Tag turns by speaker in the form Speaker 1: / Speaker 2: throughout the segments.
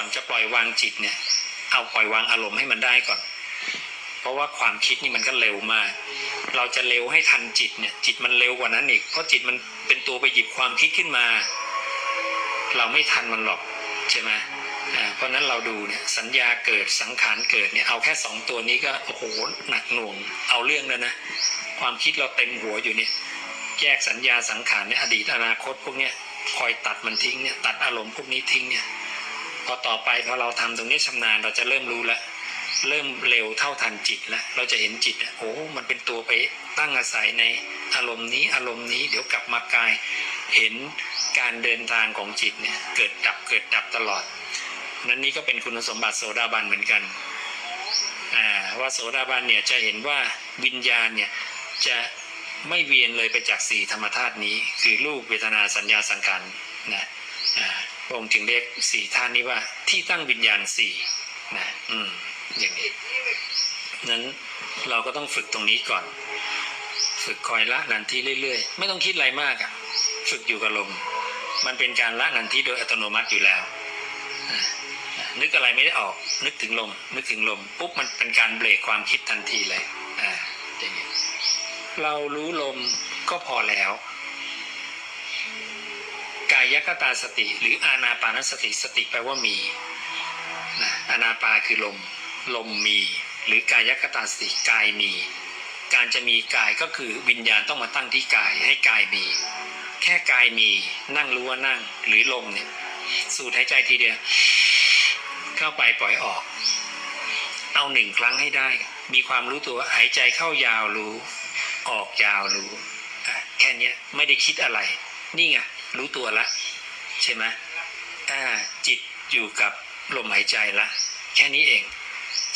Speaker 1: ก่อนจะปล่อยวางจิตเนี่ย เอาปล่อยวางอารมณ์ให้มันได้ก่อน เพราะว่าความคิดนี่มันก็เร็วมาก เราจะเร็วให้ทันจิตเนี่ย จิตมันเร็วกว่านั้นอีก เพราะจิตมันเป็นตัวไปหยิบความคิดขึ้นมา เราไม่ทันมันหรอกใช่ไหมอ่าเพราะฉะนั้นเราดูเนี่ยสัญญาเกิดสังขารเกิดเนี่ยเอาแค่สองตัวนี้ก็โอ้โหหนักหน่วงเอาเรื่องแล้วนะ ความคิดเราเต็มหัวอยู่เนี่ยแยกสัญญาสังขารเนี่ยอดีตอนาคตพวกเนี้ยคอยตัดมันทิ้งเนี่ยตัดอารมณ์พวกนี้ทิ้งเนี่ย พอต่อไปพอเราทำตรงนี้ชำนาญเราจะเริ่มรู้แล้วเริ่มเร็วเท่าทันจิตแล้วเราจะเห็นจิตนะโอ้มันเป็นตัวไปตั้งอาศัยในอารมณ์นี้อารมณ์นี้เดี๋ยวกลับมากายเห็นการเดินทางของจิตเนี่ยเกิดดับเกิดดับตลอด นั้นนี่ก็เป็นคุณสมบัติโสดาบันเหมือนกันว่าโสดาบันเนี่ยจะเห็นว่าวิญญาณเนี่ยจะไม่เวียนเลยไปจากสี่ธรรมธาตุนี้ คือรูปเวทนาสัญญาสังขารนะ พระองค์จึงเรียกสี่ธาตุนี้ว่า ที่ตั้งวิญญาณสี่นะอืมอย่างนี้นั้นเราก็ต้องฝึกตรงนี้ก่อน ฝึกคอยละนันทีเรื่อยๆ ไม่ต้องคิดอะไรมากอะฝึกอยู่กับลม มันเป็นการละนันทีโดยอัตโนมัติอยู่แล้วนึกอะไรไม่ได้ออก นึกถึงลม นึกถึงลม ปุ๊บมันเป็นการเบรกความคิดทันทีเลย อ่าอย่างนี้เรารู้ลมก็พอแล้วายคตาสติ หรืออานาปานสติสติแปลว่ามีนะอานาปาคือลม ลมมี หรือกายคตาสติกายมี การจะมีกายก็คือวิญญาณต้องมาตั้งที่กายให้กายมี แค่กายมีนั่งรู้ว่านั่งหรือลมเนี่ยสูดหายใจทีเดียวเข้าไปปล่อยออก เอาหนึ่งครั้งให้ได้ มีความรู้ตัวหายใจเข้ายาวรู้ ออกยาวรู้แค่นี้ไม่ได้คิดอะไร นี่ไง รู้ตัวละ ใช่ไหมอ่าจิตอยู่กับลมหายใจละ แค่นี้เอง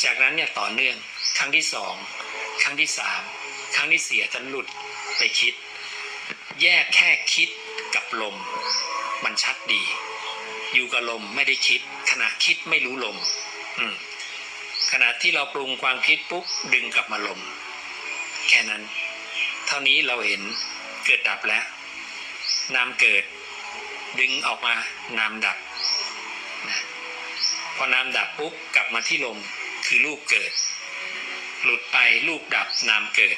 Speaker 1: จากนั้นเนี่ยต่อเนื่องครั้งที่สองครั้งที่สามครั้งที่สี่อาจจะหลุดไปคิด แยกแค่คิดกับลม มันชัดดี อยู่กับลมไม่ได้คิด ขณะคิดไม่รู้ลม อืมขณะที่เราปรุงความคิดปุ๊บดึงกลับมาลม แค่นั้น เท่านี้เราเห็นเกิดดับแล้ว นามเกิด ดึงออกมานามดับนะพอนามดับปุ๊บกลับมาที่ลมคือรูปเกิด หลุดไปรูปดับนามเกิด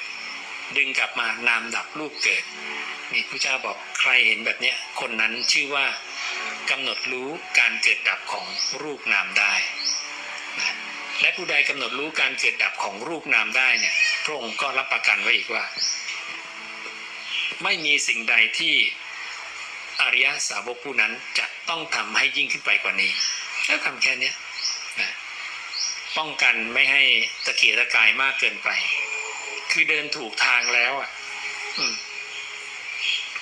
Speaker 1: ดึงกลับมานามดับรูปเกิดนี่พระเจ้าบอกใครเห็นแบบเนี้ยคนนั้นชื่อว่ากำหนดรู้การเกิดดับของรูปนามได้นะและผู้ใดกำหนดรู้การเกิดดับของรูปนามได้เนี่ยพระองค์ก็รับประกันไว้อีกว่า ไม่มีสิ่งใดที่อริยสาวกผู้นั้นจะต้องทำให้ยิ่งขึ้นไปกว่านี้แค่ทำแค่นี้นะป้องกันไม่ให้ตะเกียกตะกายมากเกินไป คือเดินถูกทางแล้วอะ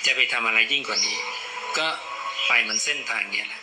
Speaker 1: จะไปทำอะไรยิ่งกว่านี้ ก็ไปมันเส้นทางเนี้ยแหละ